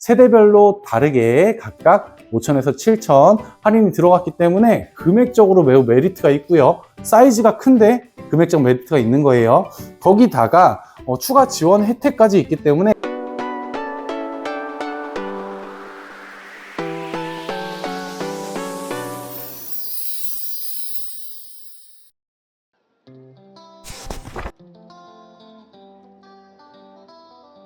세대별로 다르게 각각 5천에서 7천 할인이 들어갔기 때문에 금액적으로 매우 메리트가 있고요. 사이즈가 큰데 금액적 메리트가 있는 거예요. 거기다가 어, 추가 지원 혜택까지 있기 때문에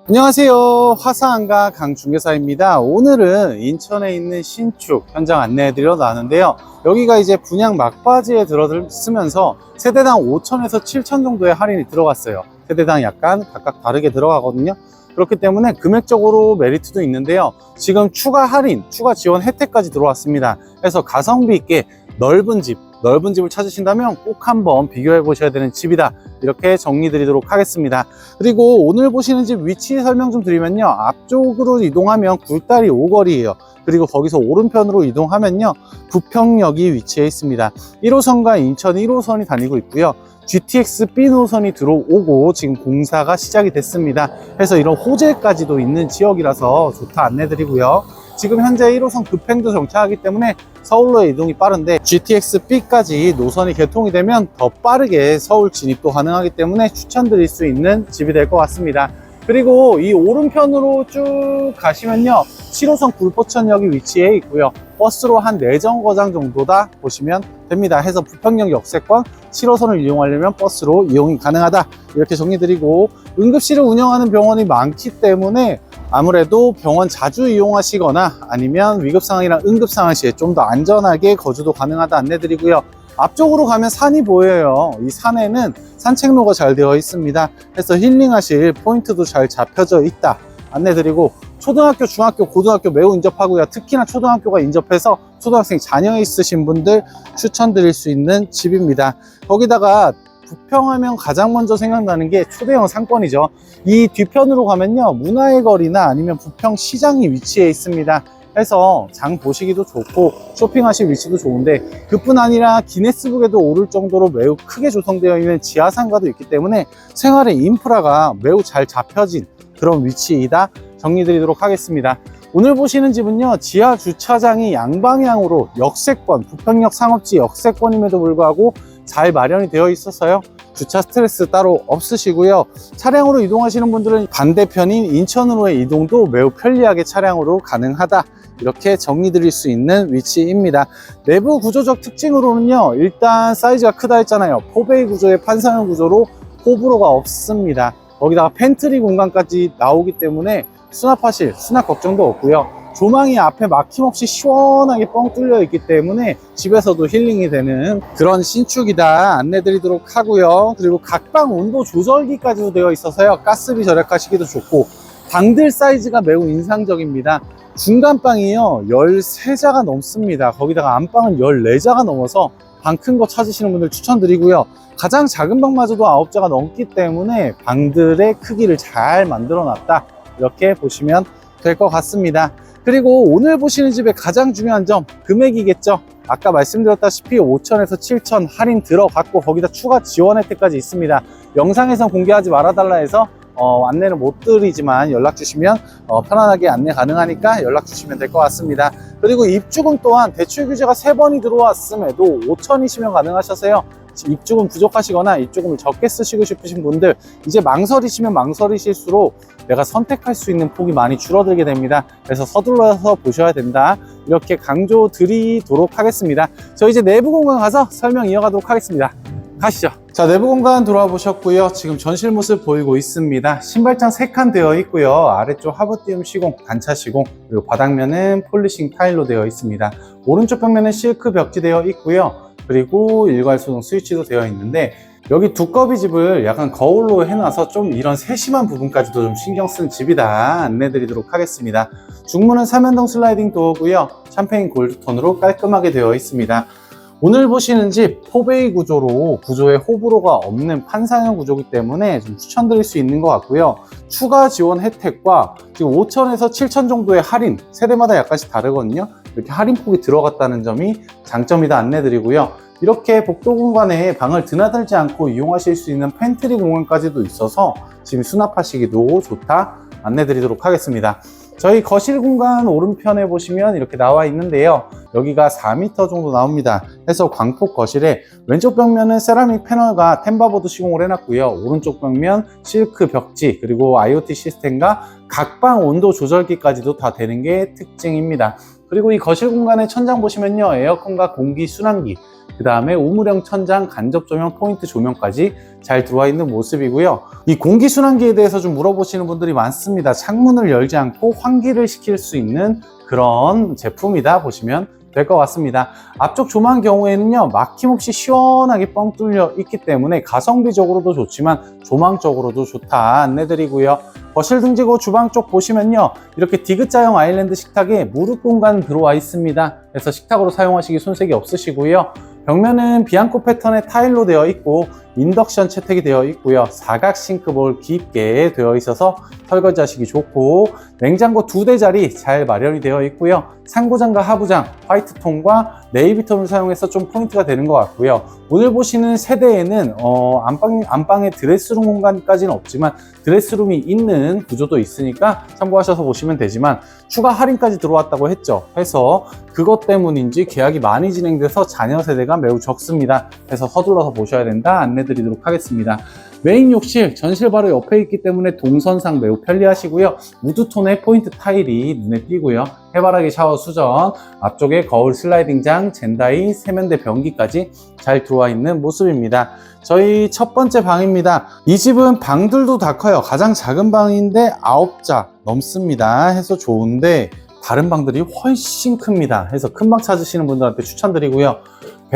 안녕하세요. 화사한가 강중개사입니다. 오늘은 인천에 있는 신축 현장 안내해드려 나는데요. 여기가 이제 분양 막바지에 들어서면서 세대당 5천에서 7천 정도의 할인이 들어갔어요. 세대당 약간 각각 다르게 들어가거든요. 그렇기 때문에 금액적으로 메리트도 있는데요. 지금 추가 할인, 추가 지원 혜택까지 들어왔습니다. 그래서 가성비 있게 넓은 집, 넓은 집을 찾으신다면 꼭 한번 비교해 보셔야 되는 집이다. 이렇게 정리 드리도록 하겠습니다. 그리고 오늘 보시는 집 위치 설명 좀 드리면요. 앞쪽으로 이동하면 굴다리 오거리예요. 그리고 거기서 오른편으로 이동하면요. 부평역이 위치해 있습니다. 1호선과 인천 1호선이 다니고 있고요. GTX B 노선이 들어오고 지금 공사가 시작이 됐습니다. 그래서 이런 호재까지도 있는 지역이라서 좋다 안내드리고요. 지금 현재 1호선 급행도 정차하기 때문에 서울로의 이동이 빠른데 GTX B까지 노선이 개통이 되면 더 빠르게 서울 진입도 가능하기 때문에 추천드릴 수 있는 집이 될 것 같습니다. 그리고 이 오른편으로 쭉 가시면요. 7호선 굴포천역이 위치해 있고요. 버스로 한 4정거장 정도다 보시면 됩니다. 해서 부평역 역세권 7호선을 이용하려면 버스로 이용이 가능하다. 이렇게 정리드리고 응급실을 운영하는 병원이 많기 때문에 아무래도 병원 자주 이용하시거나 아니면 위급 상황이나 응급 상황 시에 좀 더 안전하게 거주도 가능하다 안내드리고요. 앞쪽으로 가면 산이 보여요. 이 산에는 산책로가 잘 되어 있습니다. 그래서 힐링하실 포인트도 잘 잡혀져 있다. 안내드리고 초등학교, 중학교, 고등학교 매우 인접하고요. 특히나 초등학교가 인접해서 초등학생 자녀 있으신 분들 추천드릴 수 있는 집입니다. 거기다가 부평하면 가장 먼저 생각나는 게 초대형 상권이죠. 이 뒤편으로 가면요. 문화의 거리나 아니면 부평 시장이 위치해 있습니다. 해서 장 보시기도 좋고 쇼핑하실 위치도 좋은데 그뿐 아니라 기네스북에도 오를 정도로 매우 크게 조성되어 있는 지하상가도 있기 때문에 생활의 인프라가 매우 잘 잡혀진 그런 위치이다 정리드리도록 하겠습니다. 오늘 보시는 집은요 지하 주차장이 양방향으로 역세권 부평역 상업지 역세권임에도 불구하고 잘 마련이 되어 있어서요 주차 스트레스 따로 없으시고요 차량으로 이동하시는 분들은 반대편인 인천으로의 이동도 매우 편리하게 차량으로 가능하다 이렇게 정리 드릴 수 있는 위치입니다. 내부 구조적 특징으로는요 일단 사이즈가 크다 했잖아요. 포베이 구조의 판상형 구조로 호불호가 없습니다. 거기다가 팬트리 공간까지 나오기 때문에 수납하실 수납 걱정도 없고요. 조망이 앞에 막힘없이 시원하게 뻥 뚫려 있기 때문에 집에서도 힐링이 되는 그런 신축이다 안내 드리도록 하고요. 그리고 각방 온도 조절기까지도 되어 있어서요 가스비 절약하시기도 좋고 방들 사이즈가 매우 인상적입니다. 중간 방이요. 13자가 넘습니다. 거기다가 안방은 14자가 넘어서 방 큰 거 찾으시는 분들 추천드리고요. 가장 작은 방마저도 9자가 넘기 때문에 방들의 크기를 잘 만들어 놨다. 이렇게 보시면 될 것 같습니다. 그리고 오늘 보시는 집의 가장 중요한 점 금액이겠죠? 아까 말씀드렸다시피 5천에서 7천 할인 들어갔고 거기다 추가 지원 혜택까지 있습니다. 영상에선 공개하지 말아달라 해서 어, 안내를 못 드리지만 연락 주시면 어, 편안하게 안내 가능하니까 연락 주시면 될 것 같습니다 그리고 입주금 또한 대출 규제가 세번이 들어왔음에도 5천이시면 가능하셔서요 입주금 부족하시거나 입주금을 적게 쓰시고 싶으신 분들 이제 망설이시면 망설이실수록 내가 선택할 수 있는 폭이 많이 줄어들게 됩니다. 그래서 서둘러서 보셔야 된다. 이렇게 강조 드리도록 하겠습니다. 저 이제 내부 공간 가서 설명 이어가도록 하겠습니다. 가시죠. 자, 내부 공간 돌아와 보셨고요. 지금 전실 모습 보이고 있습니다. 신발장 3칸 되어 있고요. 아래쪽 하부띄움 시공, 단차 시공, 그리고 바닥면은 폴리싱 타일로 되어 있습니다. 오른쪽 벽면은 실크 벽지 되어 있고요. 그리고 일괄소동 스위치도 되어 있는데 여기 두꺼비 집을 약간 거울로 해놔서 좀 이런 세심한 부분까지도 좀 신경 쓴 집이다 안내드리도록 하겠습니다. 중문은 삼연동 슬라이딩 도어고요. 샴페인 골드톤으로 깔끔하게 되어 있습니다. 오늘 보시는 집 포베이 구조로 구조에 호불호가 없는 판상형 구조이기 때문에 좀 추천드릴 수 있는 것 같고요. 추가 지원 혜택과 지금 5천에서 7천 정도의 할인 세대마다 약간씩 다르거든요. 이렇게 할인폭이 들어갔다는 점이 장점이다 안내드리고요. 이렇게 복도 공간에 방을 드나들지 않고 이용하실 수 있는 팬트리 공간까지도 있어서 지금 수납하시기도 좋다 안내드리도록 하겠습니다. 저희 거실 공간 오른편에 보시면 이렇게 나와 있는데요. 여기가 4m 정도 나옵니다. 해서 광폭 거실에 왼쪽 벽면은 세라믹 패널과 템바보드 시공을 해놨고요. 오른쪽 벽면 실크 벽지 그리고 IoT 시스템과 각방 온도 조절기까지도 다 되는 게 특징입니다. 그리고 이 거실 공간의 천장 보시면요. 에어컨과 공기 순환기 그 다음에 우물형 천장 간접 조명 포인트 조명까지 잘 들어와 있는 모습이고요. 이 공기 순환기에 대해서 좀 물어보시는 분들이 많습니다. 창문을 열지 않고 환기를 시킬 수 있는 그런 제품이다 보시면 될 것 같습니다. 앞쪽 조망 경우에는요, 막힘없이 시원하게 뻥 뚫려 있기 때문에 가성비적으로도 좋지만 조망적으로도 좋다 안내드리고요. 거실 등지고 주방 쪽 보시면요, 이렇게 디귿자형 아일랜드 식탁에 무릎 공간 들어와 있습니다. 그래서 식탁으로 사용하시기 손색이 없으시고요. 벽면은 비앙코 패턴의 타일로 되어 있고 인덕션 채택이 되어 있고요. 사각 싱크볼 깊게 되어 있어서 설거지 하시기 좋고 냉장고 두 대 자리 잘 마련이 되어 있고요. 상부장과 하부장 화이트톤과 네이비톤을 사용해서 좀 포인트가 되는 것 같고요. 오늘 보시는 세대에는 어, 안방, 안방에 드레스룸 공간까지는 없지만 드레스룸이 있는 구조도 있으니까 참고하셔서 보시면 되지만 추가 할인까지 들어왔다고 했죠. 해서 그것 때문인지 계약이 많이 진행돼서 자녀 세대가 매우 적습니다. 그래서 서둘러서 보셔야 된다 안내 드리도록 하겠습니다. 메인 욕실 전실 바로 옆에 있기 때문에 동선상 매우 편리하시고요. 우드톤의 포인트 타일이 눈에 띄고요. 해바라기 샤워 수전, 앞쪽에 거울 슬라이딩장, 젠다이, 세면대 변기까지 잘 들어와 있는 모습입니다. 저희 첫 번째 방입니다. 이 집은 방들도 다 커요. 가장 작은 방인데 9자 넘습니다. 해서 좋은데 다른 방들이 훨씬 큽니다. 해서 큰 방 찾으시는 분들한테 추천드리고요.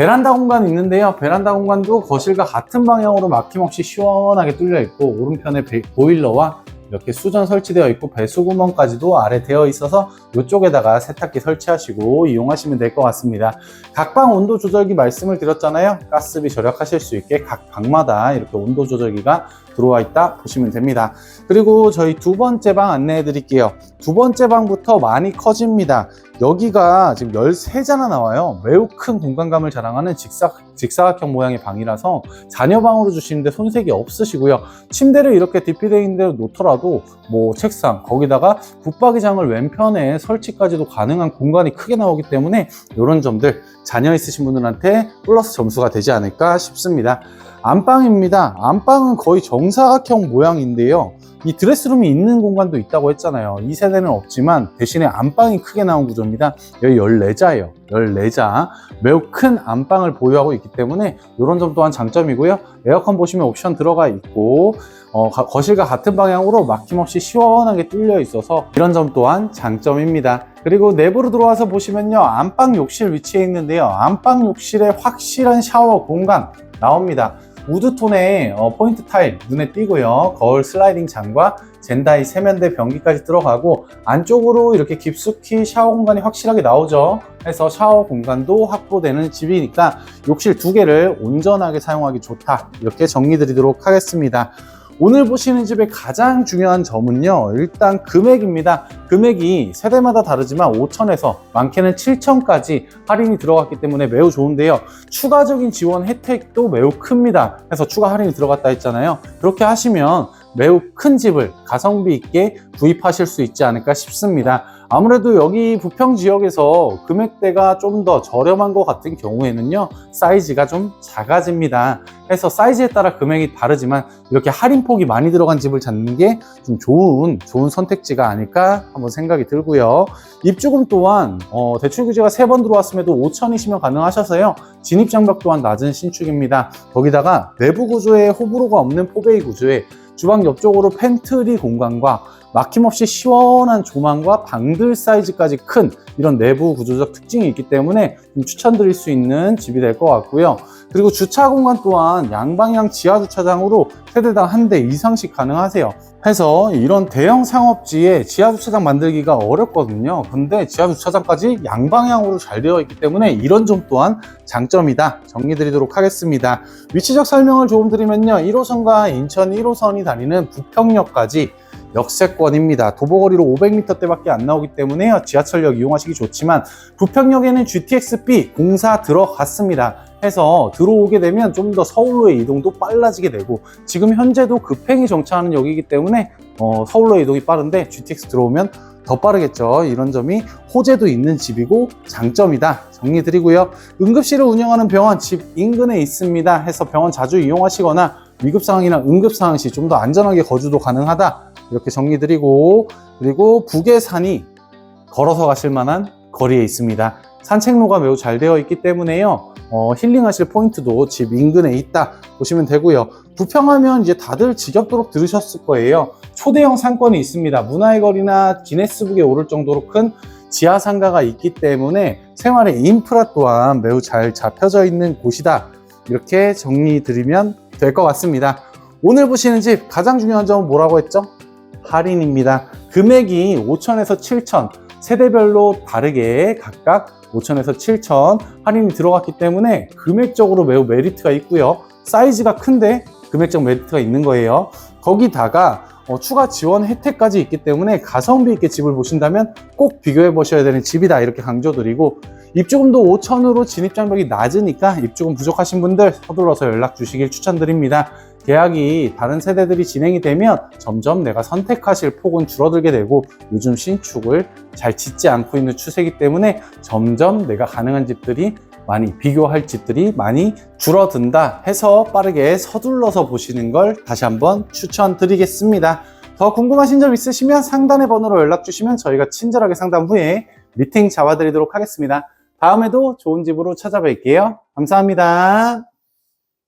베란다 공간이 있는데요. 베란다 공간도 거실과 같은 방향으로 막힘없이 시원하게 뚫려 있고 오른편에 베- 보일러와 이렇게 수전 설치되어 있고 배수 구멍까지도 아래 되어 있어서 이쪽에다가 세탁기 설치하시고 이용하시면 될 것 같습니다. 각 방 온도 조절기 말씀을 드렸잖아요. 가스비 절약하실 수 있게 각 방마다 이렇게 온도 조절기가 들어와 있다 보시면 됩니다. 그리고 저희 두 번째 방 안내해 드릴게요. 두 번째 방부터 많이 커집니다. 여기가 지금 13자나 나와요. 매우 큰 공간감을 자랑하는 직사, 직사각형 모양의 방이라서 자녀방으로 주시는데 손색이 없으시고요. 침대를 이렇게 디피되어 있는 대로 놓더라도 뭐 책상, 거기다가 붙박이장을 왼편에 설치까지도 가능한 공간이 크게 나오기 때문에 이런 점들 자녀 있으신 분들한테 플러스 점수가 되지 않을까 싶습니다. 안방입니다. 안방은 거의 정사각형 모양인데요. 이 드레스룸이 있는 공간도 있다고 했잖아요. 이 세대는 없지만 대신에 안방이 크게 나온 구조입니다. 여기 14자예요. 14자. 매우 큰 안방을 보유하고 있기 때문에 이런 점 또한 장점이고요. 에어컨 보시면 옵션 들어가 있고 어, 가- 거실과 같은 방향으로 막힘없이 시원하게 뚫려 있어서 이런 점 또한 장점입니다. 그리고 내부로 들어와서 보시면요. 안방 욕실 위치해 있는데요. 안방 욕실에 확실한 샤워 공간 나옵니다. 우드톤의 어, 포인트 타일 눈에 띄고요. 거울 슬라이딩 장과 젠다이 세면대 변기까지 들어가고 안쪽으로 이렇게 깊숙이 샤워 공간이 확실하게 나오죠. 해서 샤워 공간도 확보되는 집이니까 욕실 두 개를 온전하게 사용하기 좋다. 이렇게 정리 드리도록 하겠습니다. 오늘 보시는 집의 가장 중요한 점은요. 일단 금액입니다. 금액이 세대마다 다르지만 5천에서 많게는 7천까지 할인이 들어갔기 때문에 매우 좋은데요. 추가적인 지원 혜택도 매우 큽니다. 그래서 추가 할인이 들어갔다 했잖아요. 그렇게 하시면 매우 큰 집을 가성비 있게 구입하실 수 있지 않을까 싶습니다. 아무래도 여기 부평 지역에서 금액대가 좀 더 저렴한 것 같은 경우에는요, 사이즈가 좀 작아집니다. 해서 사이즈에 따라 금액이 다르지만 이렇게 할인폭이 많이 들어간 집을 찾는 게 좀 좋은, 좋은 선택지가 아닐까 한번 생각이 들고요. 입주금 또한 어, 대출 규제가 세 번 들어왔음에도 5천이시면 가능하셔서요. 진입 장벽 또한 낮은 신축입니다. 거기다가 내부 구조에 호불호가 없는 포베이 구조에 주방 옆쪽으로 팬트리 공간과 막힘없이 시원한 조망과 방들 사이즈까지 큰 이런 내부 구조적 특징이 있기 때문에 좀 추천드릴 수 있는 집이 될 것 같고요. 그리고 주차 공간 또한 양방향 지하 주차장으로 세대당 한 대 이상씩 가능하세요. 해서 이런 대형 상업지에 지하 주차장 만들기가 어렵거든요. 근데 지하 주차장까지 양방향으로 잘 되어 있기 때문에 이런 점 또한 장점이다. 정리드리도록 하겠습니다. 위치적 설명을 조금 드리면요. 1호선과 인천 1호선이 다니는 부평역까지 역세권입니다. 도보거리로 500m대밖에 안 나오기 때문에요. 지하철역 이용하시기 좋지만 부평역에는 GTX-B 공사 들어갔습니다. 해서 들어오게 되면 좀 더 서울로의 이동도 빨라지게 되고 지금 현재도 급행이 정차하는 역이기 때문에 어, 서울로 이동이 빠른데 GTX 들어오면 더 빠르겠죠. 이런 점이 호재도 있는 집이고 장점이다. 정리 드리고요. 응급실을 운영하는 병원 집 인근에 있습니다. 해서 병원 자주 이용하시거나 위급 상황이나 응급 상황 시 좀 더 안전하게 거주도 가능하다. 이렇게 정리드리고 그리고 북의 산이 걸어서 가실 만한 거리에 있습니다. 산책로가 매우 잘 되어 있기 때문에요. 어, 힐링하실 포인트도 집 인근에 있다 보시면 되고요. 부평하면 이제 다들 지겹도록 들으셨을 거예요. 초대형 상권이 있습니다. 문화의 거리나 기네스북에 오를 정도로 큰 지하 상가가 있기 때문에 생활의 인프라 또한 매우 잘 잡혀져 있는 곳이다. 이렇게 정리 드리면 될 것 같습니다. 오늘 보시는 집 가장 중요한 점은 뭐라고 했죠? 할인입니다. 금액이 5천에서 7천 세대별로 다르게 각각 5천에서 7천 할인이 들어갔기 때문에 금액적으로 매우 메리트가 있고요. 사이즈가 큰데 금액적 메리트가 있는 거예요. 거기다가 어, 추가 지원 혜택까지 있기 때문에 가성비 있게 집을 보신다면 꼭 비교해 보셔야 되는 집이다 이렇게 강조드리고 입주금도 5천으로 진입장벽이 낮으니까 입주금 부족하신 분들 서둘러서 연락 주시길 추천드립니다. 계약이 다른 세대들이 진행이 되면 점점 내가 선택하실 폭은 줄어들게 되고 요즘 신축을 잘 짓지 않고 있는 추세이기 때문에 점점 내가 가능한 집들이 많이 비교할 집들이 많이 줄어든다 해서 빠르게 서둘러서 보시는 걸 다시 한번 추천드리겠습니다. 더 궁금하신 점 있으시면 상단의 번호로 연락 주시면 저희가 친절하게 상담 후에 미팅 잡아드리도록 하겠습니다. 다음에도 좋은 집으로 찾아뵐게요. 감사합니다.